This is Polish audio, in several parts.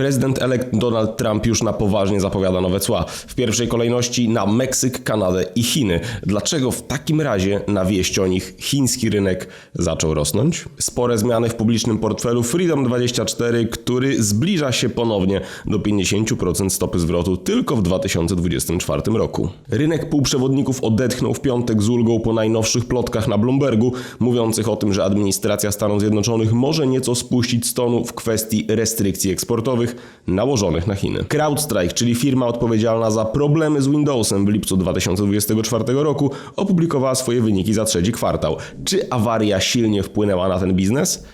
Prezydent-elekt Donald Trump już na poważnie zapowiada nowe cła. W pierwszej kolejności na Meksyk, Kanadę i Chiny. Dlaczego w takim razie na wieść o nich chiński rynek zaczął rosnąć? Spore zmiany w publicznym portfelu Freedom24, który zbliża się ponownie do 50% stopy zwrotu tylko w 2024 roku. Rynek półprzewodników odetchnął w piątek z ulgą po najnowszych plotkach na Bloombergu, mówiących o tym, że administracja Stanów Zjednoczonych może nieco spuścić z tonu w kwestii restrykcji eksportowych nałożonych na Chiny. CrowdStrike, czyli firma odpowiedzialna za problemy z Windowsem w lipcu 2024 roku, opublikowała swoje wyniki za trzeci kwartał. Czy awaria silnie wpłynęła na ten biznes?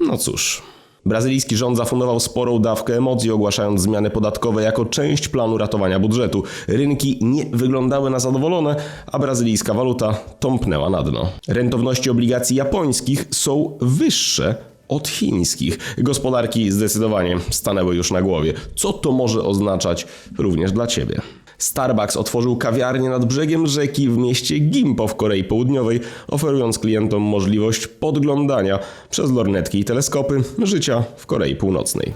No cóż. Brazylijski rząd zafundował sporą dawkę emocji, ogłaszając zmiany podatkowe jako część planu ratowania budżetu. Rynki nie wyglądały na zadowolone, a brazylijska waluta tąpnęła na dno. Rentowności obligacji japońskich są wyższe od chińskich. Gospodarki zdecydowanie stanęły już na głowie. Co to może oznaczać również dla Ciebie? Starbucks otworzył kawiarnię nad brzegiem rzeki w mieście Gimpo w Korei Południowej, oferując klientom możliwość podglądania przez lornetki i teleskopy życia w Korei Północnej.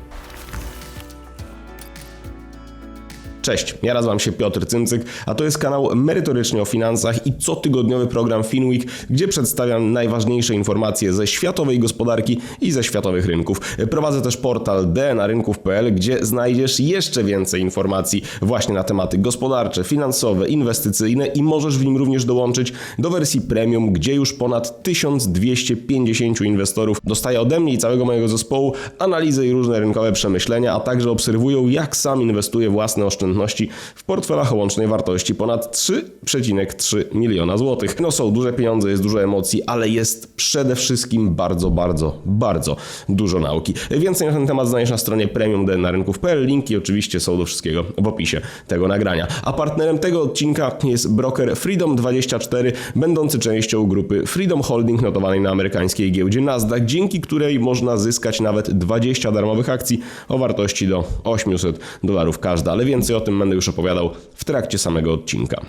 Cześć, ja nazywam się Piotr Cymcyk, a to jest kanał merytorycznie o finansach i cotygodniowy program FinWeek, gdzie przedstawiam najważniejsze informacje ze światowej gospodarki i ze światowych rynków. Prowadzę też portal dnarynków.pl, gdzie znajdziesz jeszcze więcej informacji właśnie na tematy gospodarcze, finansowe, inwestycyjne i możesz w nim również dołączyć do wersji premium, gdzie już ponad 1250 inwestorów dostaje ode mnie i całego mojego zespołu analizy i różne rynkowe przemyślenia, a także obserwują jak sam inwestuje własne oszczędności oszczędności w portfelach o łącznej wartości ponad 3,3 miliona złotych. No są duże pieniądze, jest dużo emocji, ale jest przede wszystkim bardzo, bardzo, bardzo dużo nauki. Więcej na ten temat znajdziesz na stronie premium.pl. Linki oczywiście są do wszystkiego w opisie tego nagrania. A partnerem tego odcinka jest broker Freedom24, będący częścią grupy Freedom Holding notowanej na amerykańskiej giełdzie Nasdaq, dzięki której można zyskać nawet 20 darmowych akcji o wartości do 800 dolarów każda, ale więcej o tym będę już opowiadał w trakcie samego odcinka.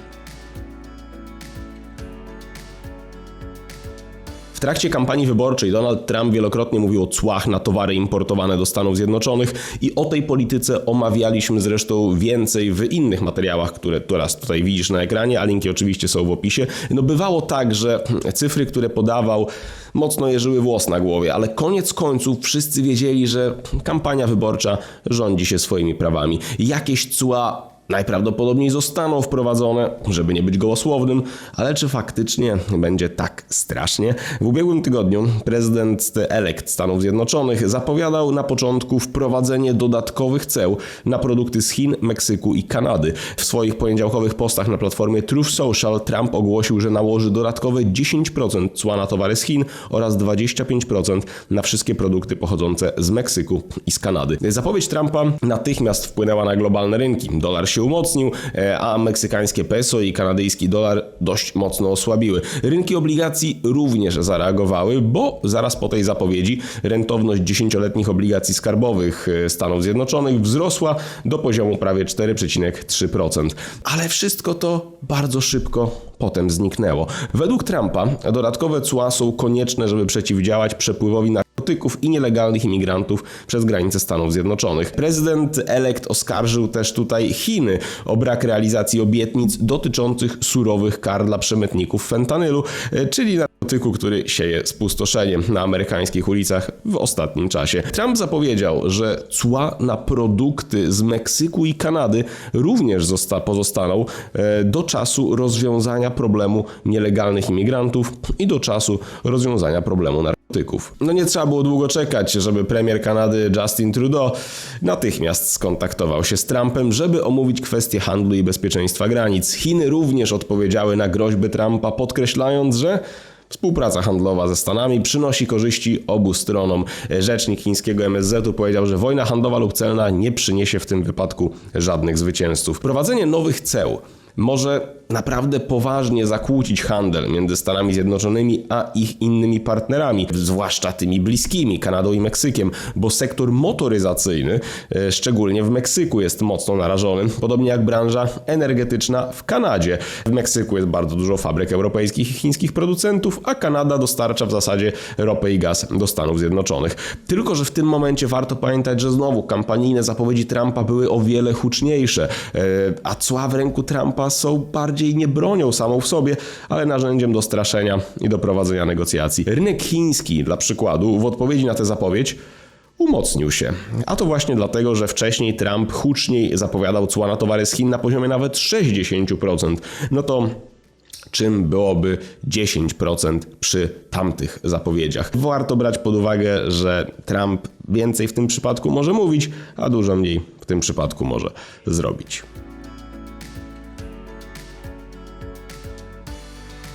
W trakcie kampanii wyborczej Donald Trump wielokrotnie mówił o cłach na towary importowane do Stanów Zjednoczonych i o tej polityce omawialiśmy zresztą więcej w innych materiałach, które teraz tutaj widzisz na ekranie, a linki oczywiście są w opisie. No bywało tak, że cyfry, które podawał mocno jeżyły włos na głowie, ale koniec końców wszyscy wiedzieli, że kampania wyborcza rządzi się swoimi prawami. Jakieś cła najprawdopodobniej zostaną wprowadzone, żeby nie być gołosłownym, ale czy faktycznie będzie tak strasznie? W ubiegłym tygodniu prezydent elekt Stanów Zjednoczonych zapowiadał na początku wprowadzenie dodatkowych ceł na produkty z Chin, Meksyku i Kanady. W swoich poniedziałkowych postach na platformie Truth Social Trump ogłosił, że nałoży dodatkowe 10% cła na towary z Chin oraz 25% na wszystkie produkty pochodzące z Meksyku i z Kanady. Zapowiedź Trumpa natychmiast wpłynęła na globalne rynki. Dolar się umocnił, e, a meksykańskie peso i kanadyjski dolar dość mocno osłabiły. Rynki obligacji również zareagowały, bo zaraz po tej zapowiedzi rentowność dziesięcioletnich obligacji skarbowych e, Stanów Zjednoczonych wzrosła do poziomu prawie 4,3%. Ale wszystko to bardzo szybko potem zniknęło. Według Trumpa dodatkowe cła są konieczne, żeby przeciwdziałać przepływowi narkotyków i nielegalnych imigrantów przez granice Stanów Zjednoczonych. Prezydent elekt oskarżył też tutaj Chiny o brak realizacji obietnic dotyczących surowych kar dla przemytników fentanylu, e, czyli narkotyku, który sieje spustoszenie na amerykańskich ulicach w ostatnim czasie. Trump zapowiedział, że cła na produkty z Meksyku i Kanady również pozostaną e, do czasu rozwiązania problemu nielegalnych imigrantów i do czasu rozwiązania problemu narkotyków. No nie trzeba było długo czekać, żeby premier Kanady Justin Trudeau natychmiast skontaktował się z Trumpem, żeby omówić kwestie handlu i bezpieczeństwa granic. Chiny również odpowiedziały na groźby Trumpa, podkreślając, że Współpraca handlowa ze Stanami przynosi korzyści obu stronom. Rzecznik chińskiego MSZ-u powiedział, że wojna handlowa lub celna nie przyniesie w tym wypadku żadnych zwycięzców. Prowadzenie nowych ceł może naprawdę poważnie zakłócić handel między Stanami Zjednoczonymi a ich innymi partnerami, zwłaszcza tymi bliskimi, Kanadą i Meksykiem, bo sektor motoryzacyjny, e, szczególnie w Meksyku, jest mocno narażony, podobnie jak branża energetyczna w Kanadzie. W Meksyku jest bardzo dużo fabryk europejskich i chińskich producentów, a Kanada dostarcza w zasadzie ropę i gaz do Stanów Zjednoczonych. Tylko, że w tym momencie warto pamiętać, że znowu kampanijne zapowiedzi Trumpa były o wiele huczniejsze, e, a cła w ręku Trumpa są bardziej nie bronią samą w sobie, ale narzędziem do straszenia i do prowadzenia negocjacji. Rynek chiński, dla przykładu, w odpowiedzi na tę zapowiedź, umocnił się. A to właśnie dlatego, że wcześniej Trump huczniej zapowiadał cła na towary z Chin na poziomie nawet 60%. No to czym byłoby 10% przy tamtych zapowiedziach. Warto brać pod uwagę, że Trump więcej w tym przypadku może mówić, a dużo mniej w tym przypadku może zrobić.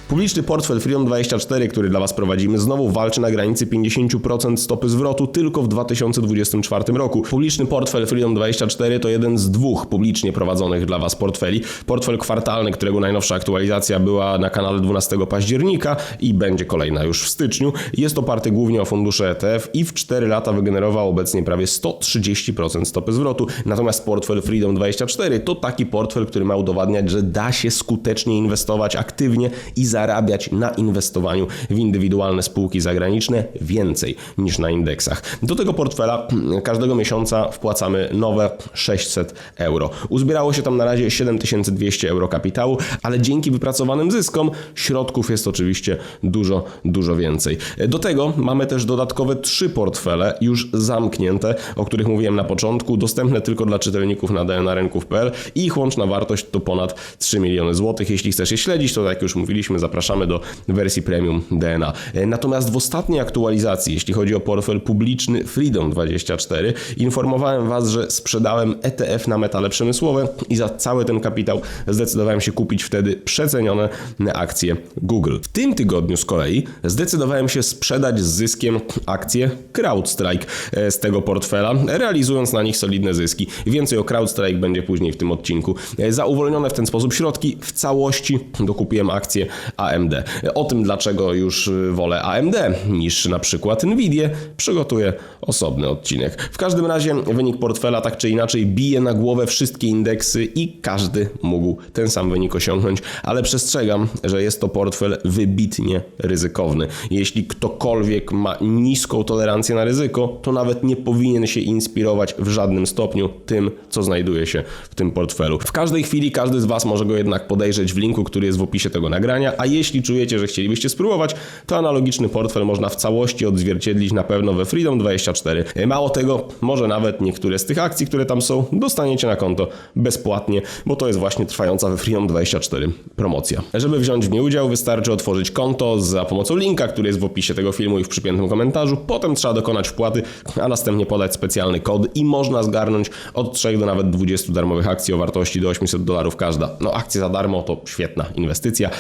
Publiczny portfel Freedom24, który dla Was prowadzimy, znowu walczy na granicy 50% stopy zwrotu tylko w 2024 roku. Publiczny portfel Freedom24 to jeden z dwóch publicznie prowadzonych dla Was portfeli. Portfel kwartalny, którego najnowsza aktualizacja była na kanale 12 października i będzie kolejna już w styczniu, jest oparty głównie o fundusze ETF i w 4 lata wygenerował obecnie prawie 130% stopy zwrotu. Natomiast portfel Freedom24 to taki portfel, który ma udowadniać, że da się skutecznie inwestować aktywnie i za zarabiać na inwestowaniu w indywidualne spółki zagraniczne więcej niż na indeksach. Do tego portfela każdego miesiąca wpłacamy nowe 600 euro. Uzbierało się tam na razie 7200 euro kapitału, ale dzięki wypracowanym zyskom środków jest oczywiście dużo, dużo więcej. Do tego mamy też dodatkowe trzy portfele już zamknięte, o których mówiłem na początku, dostępne tylko dla czytelników na dnarynków.pl i ich łączna wartość to ponad 3 miliony złotych. Jeśli chcesz je śledzić, to tak jak już mówiliśmy, zapraszamy do wersji premium DNA. E, natomiast w ostatniej aktualizacji, jeśli chodzi o portfel publiczny Freedom24, informowałem Was, że sprzedałem ETF na metale przemysłowe i za cały ten kapitał zdecydowałem się kupić wtedy przecenione akcje Google. W tym tygodniu z kolei zdecydowałem się sprzedać z zyskiem akcje CrowdStrike e, z tego portfela, realizując na nich solidne zyski. Więcej o CrowdStrike będzie później w tym odcinku. E, za uwolnione w ten sposób środki w całości dokupiłem akcje AMD. O tym, dlaczego już wolę AMD niż na przykład Nvidia, przygotuję osobny odcinek. W każdym razie wynik portfela tak czy inaczej bije na głowę wszystkie indeksy i każdy mógł ten sam wynik osiągnąć, ale przestrzegam, że jest to portfel wybitnie ryzykowny. Jeśli ktokolwiek ma niską tolerancję na ryzyko, to nawet nie powinien się inspirować w żadnym stopniu tym, co znajduje się w tym portfelu. W każdej chwili każdy z Was może go jednak podejrzeć w linku, który jest w opisie tego nagrania, a jeśli czujecie, że chcielibyście spróbować, to analogiczny portfel można w całości odzwierciedlić na pewno we Freedom 24. Mało tego, może nawet niektóre z tych akcji, które tam są, dostaniecie na konto bezpłatnie, bo to jest właśnie trwająca we Freedom 24 promocja. Żeby wziąć w niej udział, wystarczy otworzyć konto za pomocą linka, który jest w opisie tego filmu i w przypiętym komentarzu. Potem trzeba dokonać wpłaty, a następnie podać specjalny kod i można zgarnąć od 3 do nawet 20 darmowych akcji o wartości do 800 dolarów każda. No akcje za darmo to świetna inwestycja.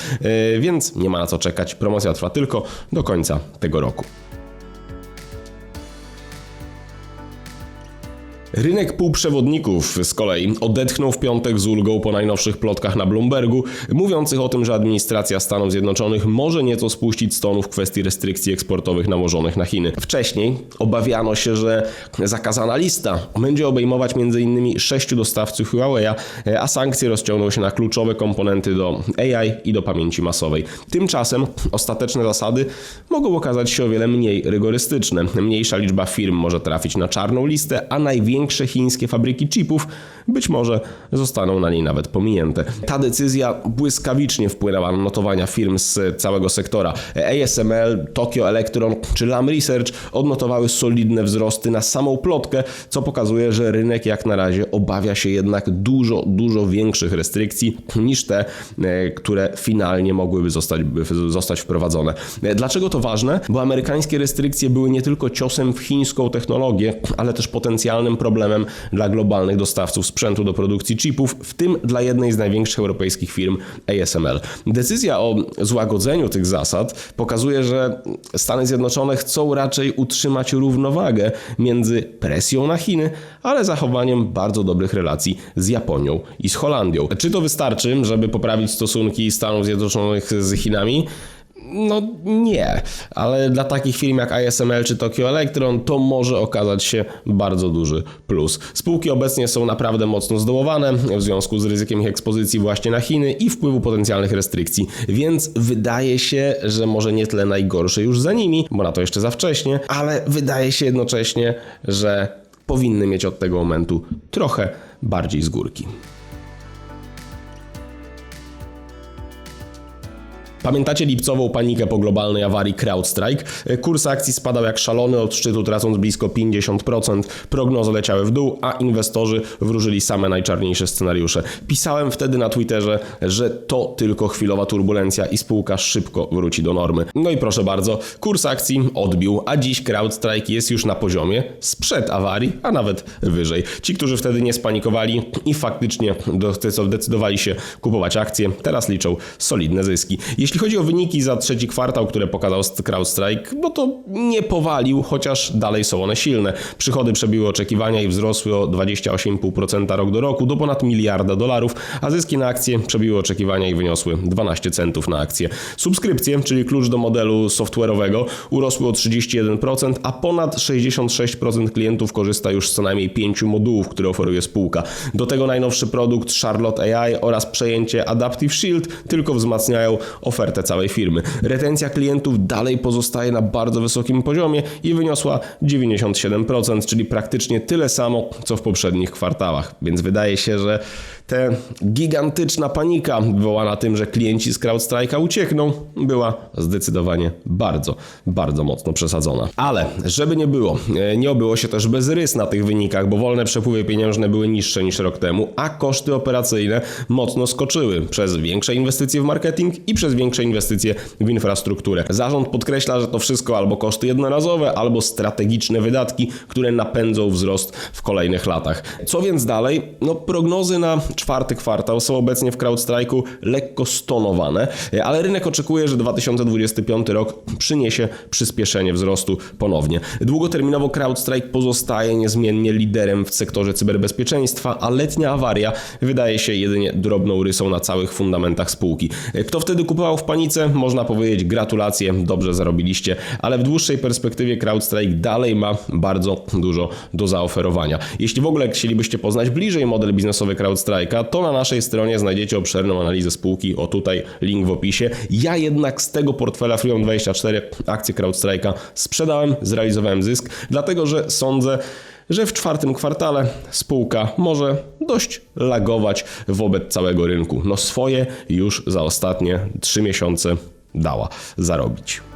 Więc nie ma na co czekać. Promocja trwa tylko do końca tego roku. Rynek półprzewodników z kolei odetchnął w piątek z ulgą po najnowszych plotkach na Bloombergu, mówiących o tym, że administracja Stanów Zjednoczonych może nieco spuścić stonu w kwestii restrykcji eksportowych nałożonych na Chiny. Wcześniej obawiano się, że zakazana lista będzie obejmować m.in. sześciu dostawców Huawei'a, a sankcje rozciągną się na kluczowe komponenty do AI i do pamięci masowej. Tymczasem ostateczne zasady mogą okazać się o wiele mniej rygorystyczne. Mniejsza liczba firm może trafić na czarną listę, a największa największe chińskie fabryki chipów być może zostaną na niej nawet pominięte. Ta decyzja błyskawicznie wpłynęła na notowania firm z całego sektora. ASML, Tokyo Electron czy Lam Research odnotowały solidne wzrosty na samą plotkę, co pokazuje, że rynek jak na razie obawia się jednak dużo, dużo większych restrykcji niż te, e, które finalnie mogłyby zostać, zostać wprowadzone. E, dlaczego to ważne? Bo amerykańskie restrykcje były nie tylko ciosem w chińską technologię, ale też potencjalnym problemem problemem dla globalnych dostawców sprzętu do produkcji chipów, w tym dla jednej z największych europejskich firm ASML. Decyzja o złagodzeniu tych zasad pokazuje, że Stany Zjednoczone chcą raczej utrzymać równowagę między presją na Chiny, ale zachowaniem bardzo dobrych relacji z Japonią i z Holandią. Czy to wystarczy, żeby poprawić stosunki Stanów Zjednoczonych z Chinami? No nie, ale dla takich firm jak ASML czy Tokyo Electron to może okazać się bardzo duży plus. Spółki obecnie są naprawdę mocno zdołowane w związku z ryzykiem ich ekspozycji właśnie na Chiny i wpływu potencjalnych restrykcji, więc wydaje się, że może nie tyle najgorsze już za nimi, bo na to jeszcze za wcześnie, ale wydaje się jednocześnie, że powinny mieć od tego momentu trochę bardziej z górki. Pamiętacie lipcową panikę po globalnej awarii CrowdStrike? Kurs akcji spadał jak szalony od szczytu, tracąc blisko 50%. Prognozy leciały w dół, a inwestorzy wróżyli same najczarniejsze scenariusze. Pisałem wtedy na Twitterze, że to tylko chwilowa turbulencja i spółka szybko wróci do normy. No i proszę bardzo, kurs akcji odbił, a dziś CrowdStrike jest już na poziomie sprzed awarii, a nawet wyżej. Ci, którzy wtedy nie spanikowali i faktycznie decydowali się kupować akcje, teraz liczą solidne zyski. Jeśli chodzi o wyniki za trzeci kwartał, które pokazał CrowdStrike, no to nie powalił, chociaż dalej są one silne. Przychody przebiły oczekiwania i wzrosły o 28,5% rok do roku do ponad miliarda dolarów, a zyski na akcje przebiły oczekiwania i wyniosły 12 centów na akcję. Subskrypcje, czyli klucz do modelu software'owego, urosły o 31%, a ponad 66% klientów korzysta już z co najmniej 5 modułów, które oferuje spółka. Do tego najnowszy produkt Charlotte AI oraz przejęcie Adaptive Shield tylko wzmacniają ofertę całej firmy. Retencja klientów dalej pozostaje na bardzo wysokim poziomie i wyniosła 97%, czyli praktycznie tyle samo co w poprzednich kwartałach. Więc wydaje się, że ta gigantyczna panika wywołana tym, że klienci z CrowdStrike'a uciekną, była zdecydowanie bardzo, bardzo mocno przesadzona. Ale żeby nie było, e, nie obyło się też bez rys na tych wynikach, bo wolne przepływy pieniężne były niższe niż rok temu, a koszty operacyjne mocno skoczyły przez większe inwestycje w marketing i przez większe inwestycje w infrastrukturę. Zarząd podkreśla, że to wszystko albo koszty jednorazowe, albo strategiczne wydatki, które napędzą wzrost w kolejnych latach. Co więc dalej? No prognozy na czwarty kwartał są obecnie w CrowdStrike'u lekko stonowane, ale rynek oczekuje, że 2025 rok przyniesie przyspieszenie wzrostu ponownie. Długoterminowo CrowdStrike pozostaje niezmiennie liderem w sektorze cyberbezpieczeństwa, a letnia awaria wydaje się jedynie drobną rysą na całych fundamentach spółki. Kto wtedy kupował w panice? Można powiedzieć gratulacje, dobrze zarobiliście, ale w dłuższej perspektywie CrowdStrike dalej ma bardzo dużo do zaoferowania. Jeśli w ogóle chcielibyście poznać bliżej model biznesowy CrowdStrike, to na naszej stronie znajdziecie obszerną analizę spółki. O tutaj link w opisie. Ja jednak z tego portfela Freedom24 akcje CrowdStrike'a sprzedałem, zrealizowałem zysk, dlatego że sądzę, że w czwartym kwartale spółka może dość lagować wobec całego rynku. No swoje już za ostatnie 3 miesiące dała zarobić.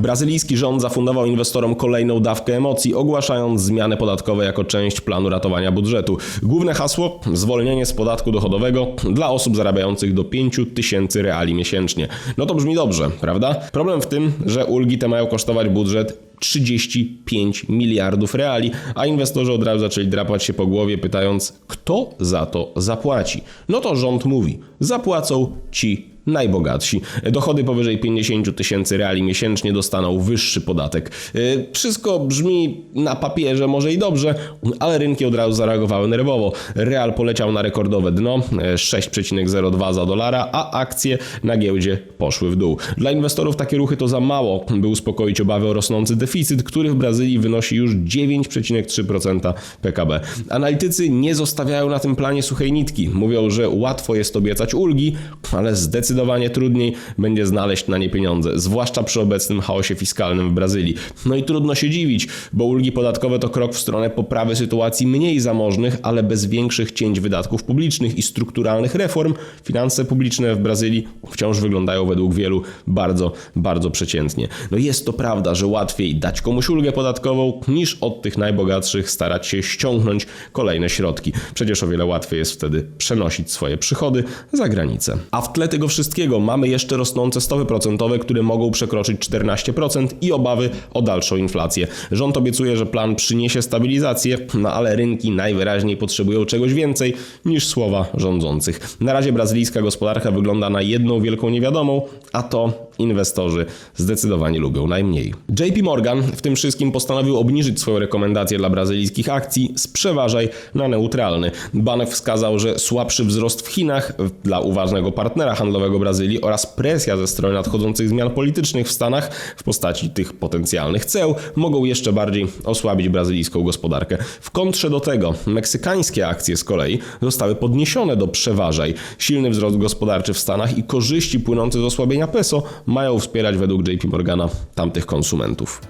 Brazylijski rząd zafundował inwestorom kolejną dawkę emocji, ogłaszając zmiany podatkowe jako część planu ratowania budżetu. Główne hasło: zwolnienie z podatku dochodowego dla osób zarabiających do 5 tysięcy reali miesięcznie. No to brzmi dobrze, prawda? Problem w tym, że ulgi te mają kosztować budżet 35 miliardów reali, a inwestorzy od razu zaczęli drapać się po głowie, pytając, kto za to zapłaci. No to rząd mówi: zapłacą ci najbogatsi. Dochody powyżej 50 tysięcy reali miesięcznie dostaną wyższy podatek. Y, wszystko brzmi na papierze może i dobrze, ale rynki od razu zareagowały nerwowo. Real poleciał na rekordowe dno 6,02 za dolara, a akcje na giełdzie poszły w dół. Dla inwestorów takie ruchy to za mało, by uspokoić obawy o rosnący deficyt, który w Brazylii wynosi już 9,3% PKB. Analitycy nie zostawiają na tym planie suchej nitki. Mówią, że łatwo jest obiecać ulgi, ale zdecydowanie zdecydowanie trudniej będzie znaleźć na nie pieniądze, zwłaszcza przy obecnym chaosie fiskalnym w Brazylii. No i trudno się dziwić, bo ulgi podatkowe to krok w stronę poprawy sytuacji mniej zamożnych, ale bez większych cięć wydatków publicznych i strukturalnych reform. Finanse publiczne w Brazylii wciąż wyglądają według wielu bardzo, bardzo przeciętnie. No jest to prawda, że łatwiej dać komuś ulgę podatkową, niż od tych najbogatszych starać się ściągnąć kolejne środki. Przecież o wiele łatwiej jest wtedy przenosić swoje przychody za granicę. A w tle tego wszystkiego wszystkiego mamy jeszcze rosnące stopy procentowe, które mogą przekroczyć 14% i obawy o dalszą inflację. Rząd obiecuje, że plan przyniesie stabilizację, no ale rynki najwyraźniej potrzebują czegoś więcej niż słowa rządzących. Na razie brazylijska gospodarka wygląda na jedną wielką niewiadomą, a to inwestorzy zdecydowanie lubią najmniej. JP Morgan w tym wszystkim postanowił obniżyć swoją rekomendację dla brazylijskich akcji z przeważaj na neutralny. Bank wskazał, że słabszy wzrost w Chinach dla uważnego partnera handlowego Brazylii oraz presja ze strony nadchodzących zmian politycznych w Stanach w postaci tych potencjalnych ceł mogą jeszcze bardziej osłabić brazylijską gospodarkę. W kontrze do tego meksykańskie akcje z kolei zostały podniesione do przeważaj. Silny wzrost gospodarczy w Stanach i korzyści płynące z osłabienia peso mają wspierać według JP Morgana tamtych konsumentów.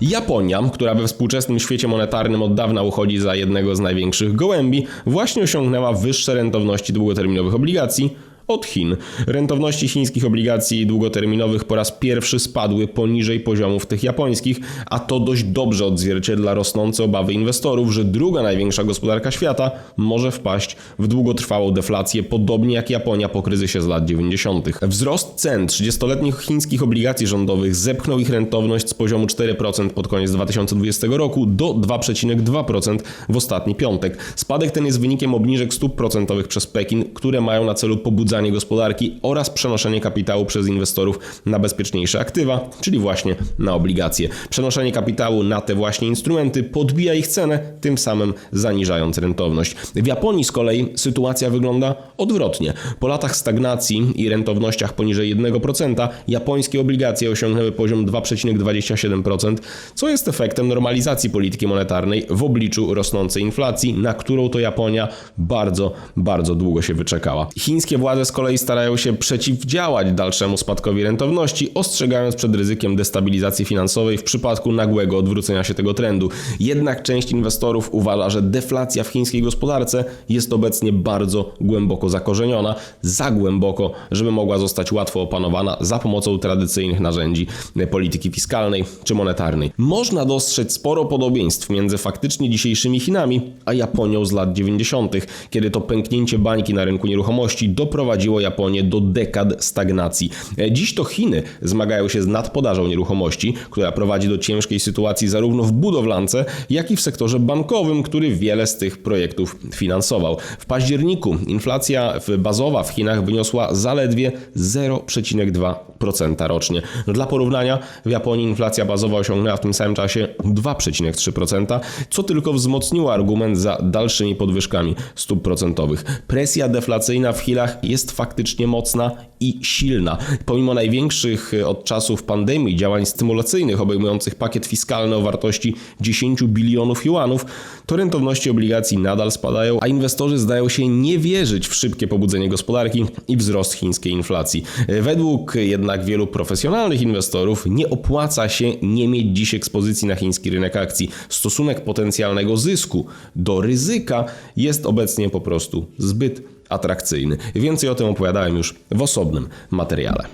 Japonia, która we współczesnym świecie monetarnym od dawna uchodzi za jednego z największych gołębi, właśnie osiągnęła wyższe rentowności długoterminowych obligacji od Chin. Rentowności chińskich obligacji długoterminowych po raz pierwszy spadły poniżej poziomów tych japońskich, a to dość dobrze odzwierciedla rosnące obawy inwestorów, że druga największa gospodarka świata może wpaść w długotrwałą deflację, podobnie jak Japonia po kryzysie z lat 90. Wzrost cen 30-letnich chińskich obligacji rządowych zepchnął ich rentowność z poziomu 4% pod koniec 2020 roku do 2,2% w ostatni piątek. Spadek ten jest wynikiem obniżek stóp procentowych przez Pekin, które mają na celu pobudzanie gospodarki oraz przenoszenie kapitału przez inwestorów na bezpieczniejsze aktywa, czyli właśnie na obligacje. Przenoszenie kapitału na te właśnie instrumenty podbija ich cenę, tym samym zaniżając rentowność. W Japonii z kolei sytuacja wygląda odwrotnie. Po latach stagnacji i rentownościach poniżej 1%, japońskie obligacje osiągnęły poziom 2,27%, co jest efektem normalizacji polityki monetarnej w obliczu rosnącej inflacji, na którą to Japonia bardzo, bardzo długo się wyczekała. Chińskie władze z kolei starają się przeciwdziałać dalszemu spadkowi rentowności, ostrzegając przed ryzykiem destabilizacji finansowej w przypadku nagłego odwrócenia się tego trendu. Jednak część inwestorów uważa, że deflacja w chińskiej gospodarce jest obecnie bardzo głęboko zakorzeniona, za głęboko, żeby mogła zostać łatwo opanowana za pomocą tradycyjnych narzędzi polityki fiskalnej czy monetarnej. Można dostrzec sporo podobieństw między faktycznie dzisiejszymi Chinami a Japonią z lat 90., kiedy to pęknięcie bańki na rynku nieruchomości doprowadziło doprowadziło Japonię do dekad stagnacji. Dziś to Chiny zmagają się z nadpodażą nieruchomości, która prowadzi do ciężkiej sytuacji zarówno w budowlance, jak i w sektorze bankowym, który wiele z tych projektów finansował. W październiku inflacja bazowa w Chinach wyniosła zaledwie 0,2% rocznie. Dla porównania w Japonii inflacja bazowa osiągnęła w tym samym czasie 2,3%, co tylko wzmocniło argument za dalszymi podwyżkami stóp procentowych. Presja deflacyjna w Chinach jest jest faktycznie mocna i silna. Pomimo największych e, od czasów pandemii działań stymulacyjnych obejmujących pakiet fiskalny o wartości 10 bilionów juanów, to rentowności obligacji nadal spadają, a inwestorzy zdają się nie wierzyć w szybkie pobudzenie gospodarki i wzrost chińskiej inflacji. E, według jednak wielu profesjonalnych inwestorów nie opłaca się nie mieć dziś ekspozycji na chiński rynek akcji. Stosunek potencjalnego zysku do ryzyka jest obecnie po prostu zbyt atrakcyjny. Więcej o tym opowiadałem już w osobnym materiale.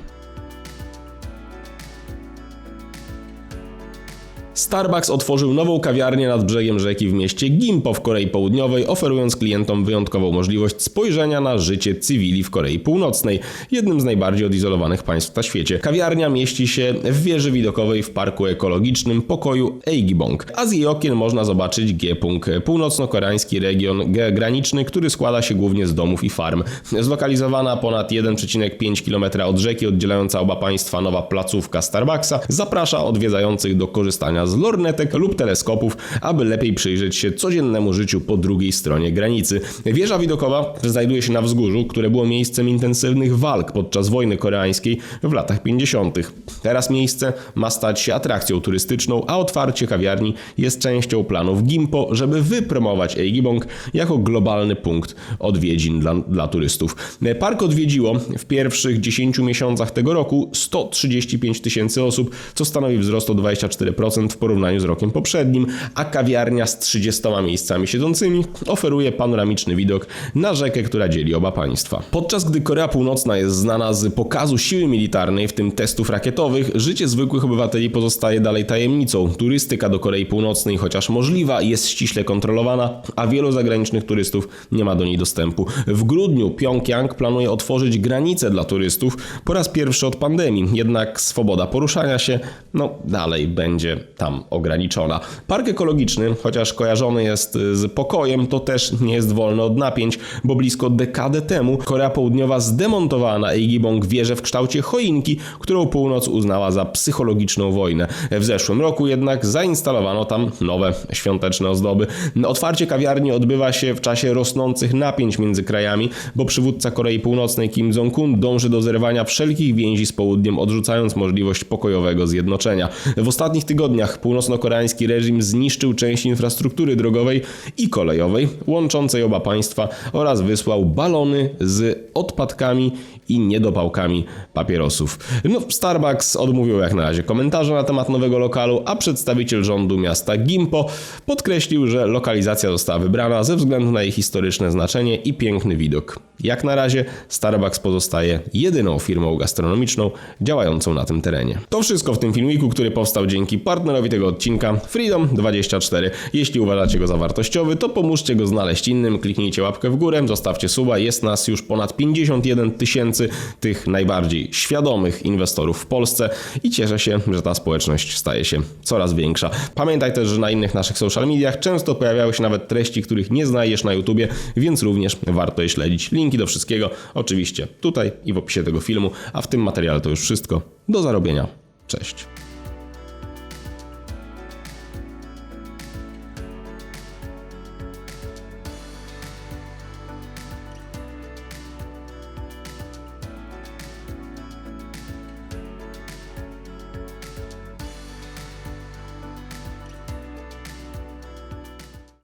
Starbucks otworzył nową kawiarnię nad brzegiem rzeki w mieście Gimpo w Korei Południowej, oferując klientom wyjątkową możliwość spojrzenia na życie cywili w Korei Północnej, jednym z najbardziej odizolowanych państw na świecie. Kawiarnia mieści się w wieży widokowej w parku ekologicznym pokoju Eigibong, a z jej okien można zobaczyć Gepung, północno-koreański region graniczny, który składa się głównie z domów i farm. Zlokalizowana ponad 1,5 km od rzeki oddzielająca oba państwa nowa placówka Starbucksa zaprasza odwiedzających do korzystania z lornetek lub teleskopów, aby lepiej przyjrzeć się codziennemu życiu po drugiej stronie granicy. Wieża widokowa znajduje się na wzgórzu, które było miejscem intensywnych walk podczas wojny koreańskiej w latach 50. Teraz miejsce ma stać się atrakcją turystyczną, a otwarcie kawiarni jest częścią planów Gimpo, żeby wypromować Eigibong jako globalny punkt odwiedzin dla, dla turystów. Park odwiedziło w pierwszych 10 miesiącach tego roku 135 tysięcy osób, co stanowi wzrost o 24% w porównaniu z rokiem poprzednim, a kawiarnia z 30 miejscami siedzącymi oferuje panoramiczny widok na rzekę, która dzieli oba państwa. Podczas gdy Korea Północna jest znana z pokazu siły militarnej, w tym testów rakietowych, życie zwykłych obywateli pozostaje dalej tajemnicą. Turystyka do Korei Północnej, chociaż możliwa, jest ściśle kontrolowana, a wielu zagranicznych turystów nie ma do niej dostępu. W grudniu Pjongjang planuje otworzyć granice dla turystów po raz pierwszy od pandemii, jednak swoboda poruszania się, no dalej będzie tam ograniczona. Park ekologiczny, chociaż kojarzony jest z pokojem, to też nie jest wolny od napięć, bo blisko dekadę temu Korea Południowa zdemontowała na Eigibong wieżę w kształcie choinki, którą północ uznała za psychologiczną wojnę. W zeszłym roku jednak zainstalowano tam nowe świąteczne ozdoby. Otwarcie kawiarni odbywa się w czasie rosnących napięć między krajami, bo przywódca Korei Północnej Kim Jong-un dąży do zerwania wszelkich więzi z południem, odrzucając możliwość pokojowego zjednoczenia. W ostatnich tygodniach północno-koreański reżim zniszczył część infrastruktury drogowej i kolejowej łączącej oba państwa oraz wysłał balony z odpadkami i niedopałkami papierosów. No, Starbucks odmówił jak na razie komentarza na temat nowego lokalu, a przedstawiciel rządu miasta Gimpo podkreślił, że lokalizacja została wybrana ze względu na jej historyczne znaczenie i piękny widok. Jak na razie Starbucks pozostaje jedyną firmą gastronomiczną działającą na tym terenie. To wszystko w tym filmiku, który powstał dzięki partnerowi tego odcinka Freedom24. Jeśli uważacie go za wartościowy, to pomóżcie go znaleźć innym, kliknijcie łapkę w górę, zostawcie suba, jest nas już ponad 51 tysięcy tych najbardziej świadomych inwestorów w Polsce i cieszę się, że ta społeczność staje się coraz większa. Pamiętaj też, że na innych naszych social mediach często pojawiały się nawet treści, których nie znajdziesz na YouTubie, więc również warto je śledzić. Linki do wszystkiego oczywiście tutaj i w opisie tego filmu, a w tym materiale to już wszystko. Do zarobienia. Cześć.